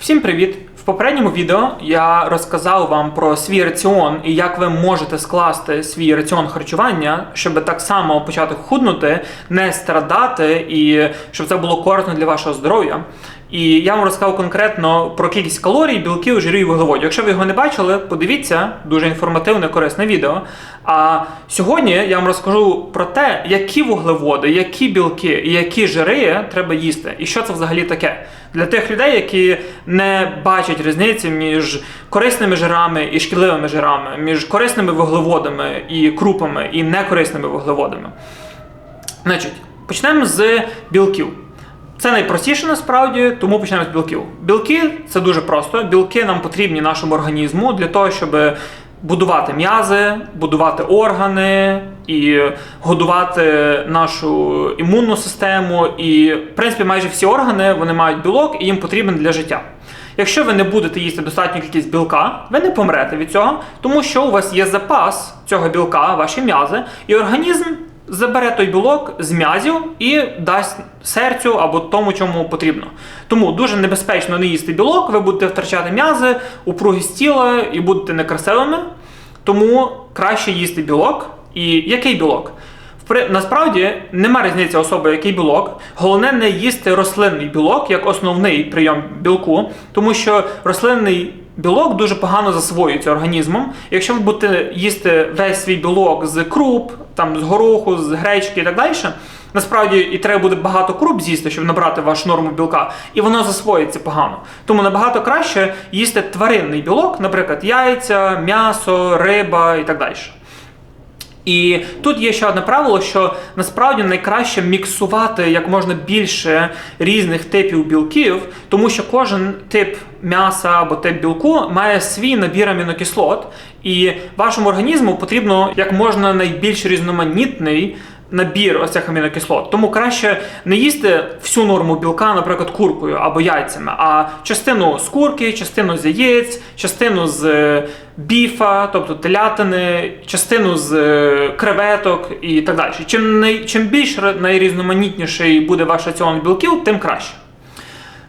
Всім привіт! В попередньому відео я розказав вам про свій раціон і як ви можете скласти свій раціон харчування, щоб так само почати худнути, не страдати і щоб це було корисно для вашого здоров'я. І я вам розказав конкретно про кількість калорій, білків, жирів і вуглеводів. Якщо ви його не бачили, подивіться дуже інформативне, корисне відео. А сьогодні я вам розкажу про те, які вуглеводи, які білки і які жири треба їсти, і що це взагалі таке. Для тих людей, які не бачать різниці між корисними жирами і шкідливими жирами, між корисними вуглеводами і крупами і некорисними вуглеводами. Значить, почнемо з білків. Це найпростіше насправді, тому почнемо з білків. Білки це дуже просто. Білки нам потрібні нашому організму для того, щоб будувати м'язи, будувати органи і годувати нашу імунну систему. І, в принципі, майже всі органи вони мають білок і їм потрібен для життя. Якщо ви не будете їсти достатню кількість білка, ви не помрете від цього, тому що у вас є запас цього білка, ваші м'язи, і організм забере той білок з м'язів і дасть серцю або тому, чому потрібно. Тому дуже небезпечно не їсти білок, ви будете втрачати м'язи, упругість тіла і будете некрасивими. Тому краще їсти білок. І який білок? Насправді нема різниці особи, який білок. Головне не їсти рослинний білок як основний прийом білку, тому що рослинний білок дуже погано засвоюється організмом. Якщо ви будете їсти весь свій білок з круп, там з гороху, з гречки і так далі. Насправді і треба буде багато круп з'їсти, щоб набрати вашу норму білка, і воно засвоїться погано. Тому набагато краще їсти тваринний білок, наприклад, яйця, м'ясо, риба і так далі. І тут є ще одне правило, що насправді найкраще міксувати як можна більше різних типів білків, тому що кожен тип м'яса або тип білку має свій набір амінокислот, і вашому організму потрібно як можна найбільш різноманітний набір ось амінокислот. Тому краще не їсти всю норму білка, наприклад, куркою або яйцями, а частину з курки, частину з яєць, частину з е, біфа, тобто телятини, частину з е, креветок і так далі. Чим най, чим більш найрізноманітніший буде ваш раціон білків, тим краще.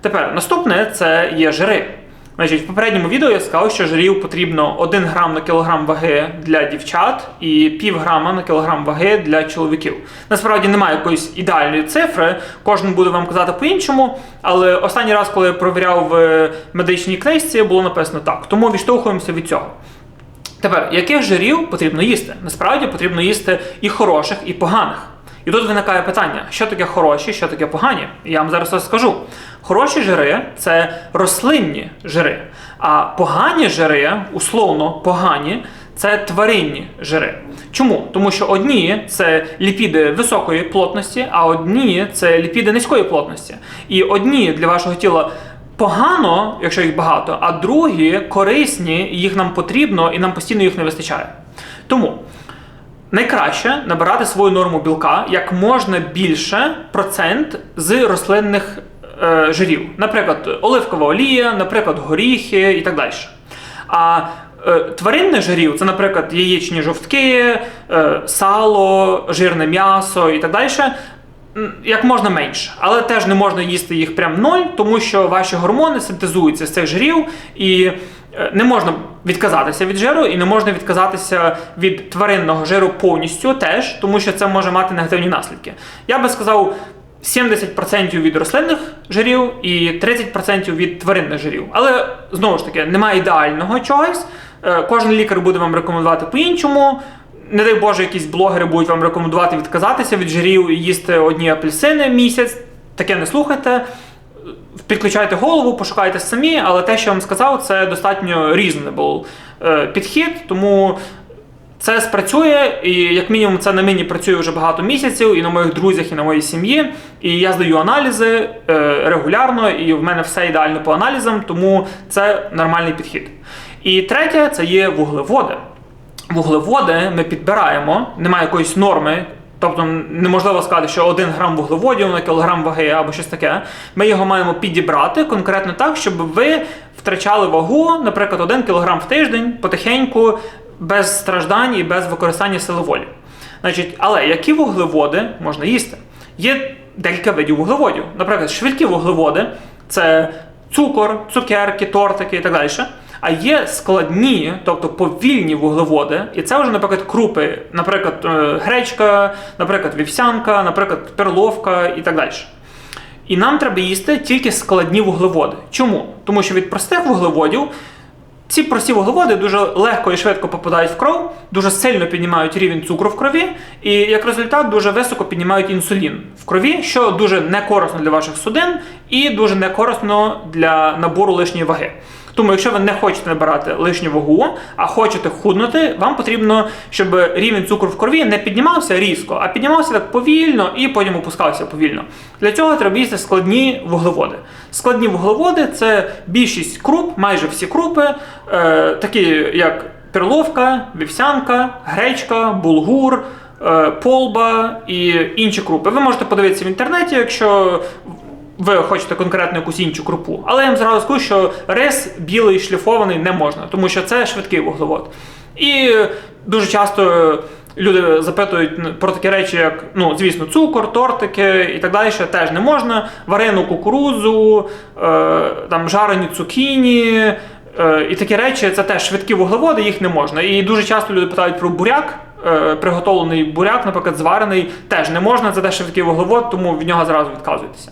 Тепер наступне це є жири. Значить, В попередньому відео я сказав, що жирів потрібно 1 грам на кілограм ваги для дівчат і пів грама на кілограм ваги для чоловіків. Насправді немає якоїсь ідеальної цифри, кожен буде вам казати по-іншому, але останній раз, коли я провіряв в медичній книжці, було написано так. Тому відштовхуємося від цього. Тепер, яких жирів потрібно їсти? Насправді потрібно їсти і хороших, і поганих. І тут виникає питання, що таке хороші, що таке погані. Я вам зараз розкажу. Хороші жири це рослинні жири, а погані жири, условно погані, це тваринні жири. Чому? Тому що одні це ліпіди високої плотності, а одні це ліпіди низької плотності. І одні для вашого тіла. Погано, якщо їх багато, а другі корисні, їх нам потрібно і нам постійно їх не вистачає. Тому найкраще набирати свою норму білка як можна більше процент з рослинних е, жирів. Наприклад, оливкова олія, наприклад, горіхи і так далі. А е, тваринних жирів це, наприклад, яєчні жовтки, е, сало, жирне м'ясо і так далі. Як можна менше, але теж не можна їсти їх прям ноль, тому що ваші гормони синтезуються з цих жирів і Е, не можна відказатися від жиру і не можна відказатися від тваринного жиру повністю теж, тому що це може мати негативні наслідки. Я би сказав. 70% від рослинних жирів і 30% від тваринних жирів. Але знову ж таки, немає ідеального чогось. Е, кожен лікар буде вам рекомендувати по-іншому. Не дай Боже, якісь блогери будуть вам рекомендувати відказатися від жирів і їсти одні апельсини місяць. Таке не слухайте підключайте голову, пошукайте самі, але те, що я вам сказав, це достатньо reasonable е, підхід, тому це спрацює, і як мінімум це на мені працює вже багато місяців, і на моїх друзях, і на моїй сім'ї. І я здаю аналізи е, регулярно, і в мене все ідеально по аналізам, тому це нормальний підхід. І третє це є вуглеводи. Вуглеводи ми підбираємо, немає якоїсь норми. Тобто неможливо сказати, що 1 грам вуглеводів на кілограм ваги або щось таке. Ми його маємо підібрати конкретно так, щоб ви втрачали вагу, наприклад, 1 кілограм в тиждень потихеньку, без страждань і без використання сили волі. Значить, Але які вуглеводи можна їсти? Є декілька видів вуглеводів. Наприклад, швидкі вуглеводи це цукор, цукерки, тортики і так далі. А є складні, тобто повільні вуглеводи, і це вже, наприклад, крупи, наприклад, е, гречка, наприклад, вівсянка, наприклад, перловка і так далі. І нам треба їсти тільки складні вуглеводи. Чому? Тому що від простих вуглеводів ці прості вуглеводи дуже легко і швидко попадають в кров, дуже сильно піднімають рівень цукру в крові, і як результат дуже високо піднімають інсулін в крові, що дуже не корисно для ваших судин і дуже не корисно для набору лишньої ваги. Тому, якщо ви не хочете набирати лишню вагу, а хочете худнути, вам потрібно, щоб рівень цукру в крові не піднімався різко, а піднімався так повільно і потім опускався повільно. Для цього треба їсти складні вуглеводи. Складні вуглеводи це більшість круп, майже всі крупи, е, такі як перловка, вівсянка, гречка, булгур. е, Полба і інші крупи. Ви можете подивитися в інтернеті, якщо ви хочете конкретно якусь іншу крупу. Але я вам зразу скажу, що рис білий шліфований не можна, тому що це швидкий вуглевод. І дуже часто люди запитують про такі речі, як, ну, звісно, цукор, тортики і так далі, теж не можна. Варену кукурудзу, е, там жарені цукіні. е, І такі речі це теж швидкі вуглеводи, їх не можна. І дуже часто люди питають про буряк. е, Приготовлений буряк, наприклад, зварений, теж не можна, це теж швидкий вуглевод, тому від нього зразу відказуйтеся.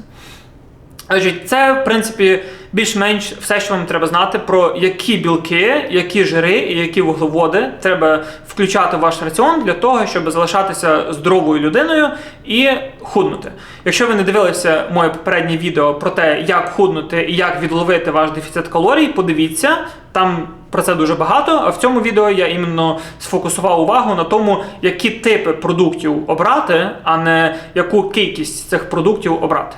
Це, в принципі, більш-менш все, що вам треба знати, про які білки, які жири і які вуглеводи треба включати в ваш раціон для того, щоб залишатися здоровою людиною і худнути. Якщо ви не дивилися моє попереднє відео про те, як худнути і як відловити ваш дефіцит калорій, подивіться, там про це дуже багато. А в цьому відео я іменно сфокусував увагу на тому, які типи продуктів обрати, а не яку кількість цих продуктів обрати.